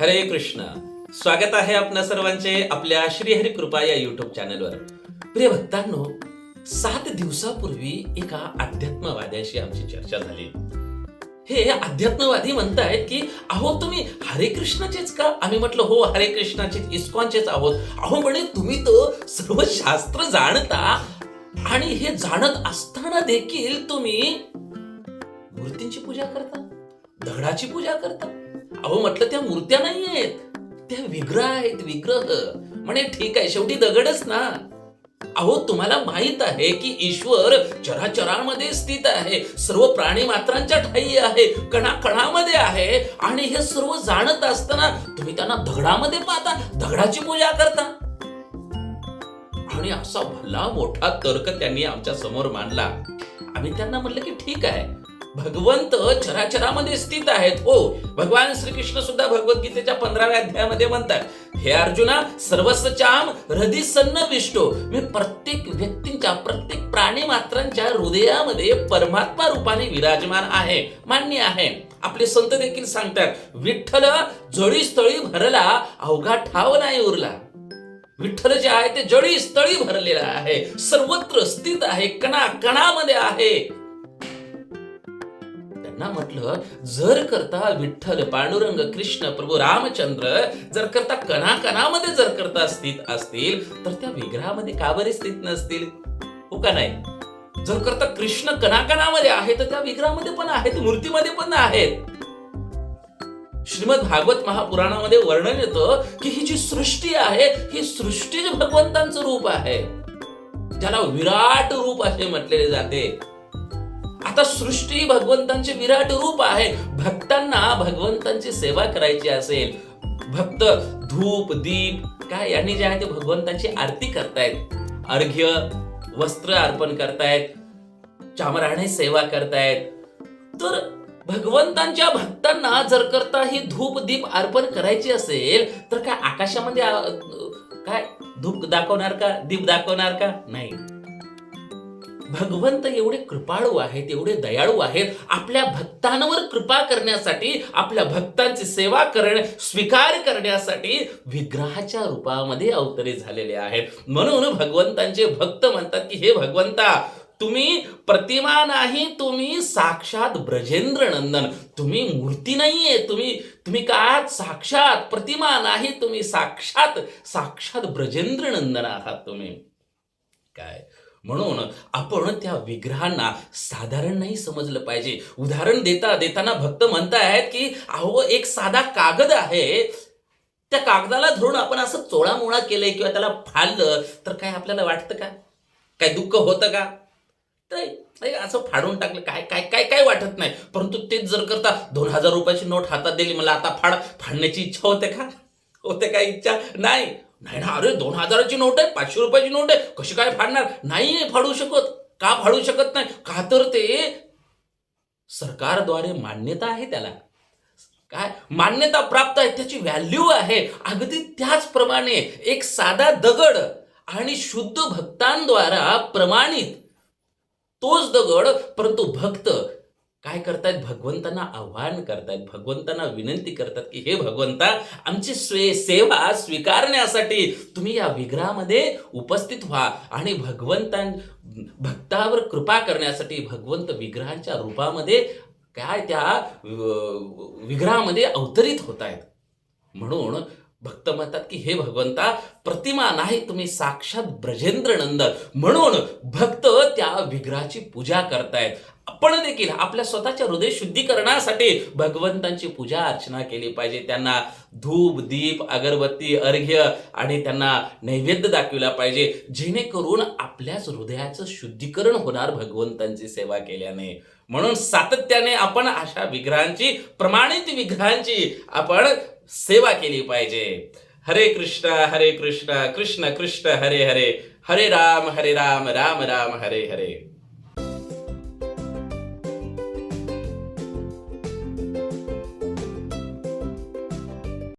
हरे कृष्ण. स्वागत आहे आपणा सर्वांचे आपल्या श्रीहरी कृपा या युट्यूब चॅनलवर प्रिय भक्तांनो सात दिवसापूर्वी एका अध्यात्मवाद्याशी आमची चर्चा झाली. हे अध्यात्मवादी म्हणतायत की अहो तुम्ही हरे कृष्णाचेच का? आम्ही म्हटलं हो हरे कृष्णाचेच इस्कॉनचेच आहोत. अहो म्हणे तुम्ही तर सर्व शास्त्र जाणता आणि हे जाणत असताना देखील तुम्ही मूर्तींची पूजा करता दगडाची पूजा करता. अहो म्हटलं त्या मूर्त्या नाही आहेत. त्या विग्रह आहेत विग्रह. म्हणे ठीक आहे शेवटी दगडच ना. अहो तुम्हाला माहीत आहे की ईश्वर चराचरामध्ये स्थित आहे. सर्व प्राणी मात्रांच्या ठाई आहे कणाकणामध्ये आहे. आणि हे सर्व जाणत असताना तुम्ही त्यांना दगडामध्ये पाहता दगडाची पूजा करता. आणि असा भला मोठा तर्क त्यांनी आमच्यासमोर मांडला. आम्ही त्यांना म्हटलं की ठीक आहे भगवंत चराचरामध्ये स्थित आहेत. हो भगवान श्रीकृष्ण सुद्धा भगवद्गीतेच्या पंधराव्या अध्यायामध्ये म्हणतात हे अर्जुना सर्वस्वचाम हृदिसन्न विष्टो. मी प्रत्येक व्यक्तींच्या प्रत्येक प्राणी मात्रांच्या हृदयामध्ये परमात्मा रूपाने विराजमान आहे मान्य आहे. आपले संत देखील सांगतात विठ्ठल जळी स्थळी भरला अवघा ठाव नाही उरला. विठ्ठल जे आहे ते जळी स्थळी भरलेलं आहे. सर्वत्र स्थित आहे कणा कणामध्ये आहे. त्यांना म्हटलं जर करता विठ्ठल पांडुरंग कृष्ण प्रभू रामचंद्र जर करता कणाकणामध्ये जर करता स्थित असतील तर त्या विग्रहामध्ये का बरे स्थित नसतील? हो का नाही? जर करता कृष्ण कणाकणामध्ये आहे तर त्या विग्रहामध्ये पण आहेत मूर्तीमध्ये पण आहेत. श्रीमद भागवत महापुराणामध्ये वर्णन येतं की ही जी सृष्टी आहे ही सृष्टीच भगवंतांचं रूप आहे त्याला विराट रूप असे म्हटलेले जाते. आता सृष्टी भगवंतांचे विराट रूप आहे भक्तांना भगवंतांची सेवा करायची असेल. भक्त धूप दीप काय यांनी जे आहे ते भगवंतांची आरती करतायत. अर्घ्य वस्त्र अर्पण करतायत. चामराने सेवा करतायत. तर भगवंतांच्या भक्तांना जर करता ही धूप दीप अर्पण करायची असेल तर काय आकाशामध्ये काय धूप दाखवणार का? दीप दाखवणार का? नाही. भगवंत एवढे कृपाळू आहेत एवढे दयाळू आहेत आपल्या भक्तांवर कृपा करण्यासाठी आपल्या भक्तांची सेवा करणे स्वीकार करण्यासाठी विग्रहाच्या रूपामध्ये अवतरित झालेले आहेत. म्हणून भगवंतांचे भक्त म्हणतात की हे भगवंता तुम्ही प्रतिमा नाही तुम्ही साक्षात ब्रजेंद्र नंदन. तुम्ही मूर्ती नाहीये तुम्ही तुम्ही काय साक्षात प्रतिमा नाही तुम्ही साक्षात साक्षात ब्रजेंद्र नंदन आहात तुम्ही. काय? म्हणून आपण त्या विग्रहांना साधारण नाही समजलं पाहिजे. उदाहरण देता देताना भक्त म्हणतायत की अहो एक साधा कागद आहे. त्या कागदाला धरून आपण असं चोळामोळा केलंय किंवा त्याला फाडलं तर काय आपल्याला वाटतं का? काय दुःख होतं का? नाही नाही, असं फाडून टाकलं. काय काय काय काय वाटत नाही. परंतु तेच जर करता दोन हजार रुपयाची नोट हातात दिली मला आता फाड. फाडण्याची इच्छा होते का? होते का इच्छा? नाही. नाही ना अरे दोन हजाराची नोट आहे पाचशे रुपयाची नोट आहे कशी काय फाडणार? नाही फाडू शकत. का फाडू शकत नाही? का तर ते सरकारद्वारे मान्यता आहे त्याला. काय? मान्यता प्राप्त आहे त्याची व्हॅल्यू आहे. अगदी त्याचप्रमाणे एक साधा दगड आणि शुद्ध भक्तांद्वारा प्रमाणित तोच दगड परंतु भक्त काय करतायत? भगवंतांना आव्हान करतायत. भगवंतांना विनंती करतात की हे भगवंता आमची स्वे सेवा स्वीकारण्यासाठी तुम्ही या विग्रहामध्ये उपस्थित व्हा आणि भगवंतां भक्तावर कृपा करण्यासाठी भगवंत विग्रहांच्या रूपामध्ये काय त्या विग्रहामध्ये अवतरित होत आहेत म्हणून भक्त म्हणतात की हे भगवंता प्रतिमा नाही तुम्ही साक्षात ब्रजेंद्र नंद म्हणून भक्त त्या विग्रहाची पूजा करतायत. आपण देखील आपल्या स्वतःच्या हृदय शुद्धीकरणासाठी भगवंतांची पूजा अर्चना केली पाहिजे. त्यांना धूप दीप अगरबत्ती अर्घ्य आणि त्यांना नैवेद्य दाखविला पाहिजे. जेणेकरून आपल्याच हृदयाचं शुद्धीकरण होणार भगवंतांची सेवा केल्याने. म्हणून सातत्याने आपण अशा विग्रहांची प्रमाणित विग्रहांची आपण सेवा केली पाहिजे. हरे कृष्ण हरे कृष्ण कृष्ण कृष्ण हरे हरे. हरे राम हरे राम राम राम हरे हरे.